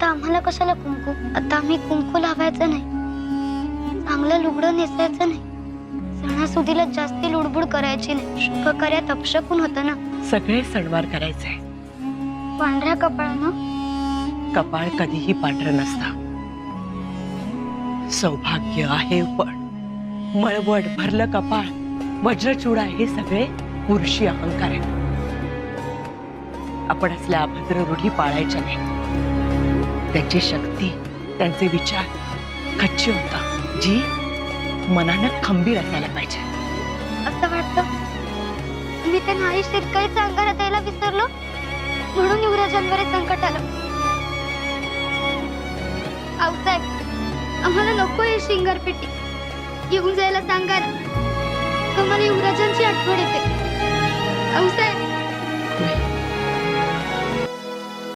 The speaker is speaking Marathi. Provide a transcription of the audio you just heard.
आता आम्हाला कशाला कुंकू? आता आम्ही कुंकू लावायचं नाही. चांगलं लुगडं नेसायचं नाही. सणासुदीला जास्ती लुडबुड करायची नाही. शुभ कार्यात अपशकून होतं ना. सगळे सणवार करायचे. पांढऱ्या कपाळानं? कपाळ कधीही पांढरं नसतं. सौभाग्य आहे पण. मळवट भरलं कपाळ. वज्रचूडा हे सगळे पुरुषी अहंकार आहेत. आपण असल्या अभद्र रूढी पाळायच्या नाही. त्यांची शक्ती त्यांचे विचार खच्ची होता. जी मनानं खंबीर असायला पाहिजे. असं वाटतं? मी ते नाही शिरकाईचा अंगारात द्यायला विसरलो. म्हणून युवराजांवर हे संकट आलं. आऊसाहेब आम्हाला नको आहे शिंगरपेटी. येऊन जायला सांगा ना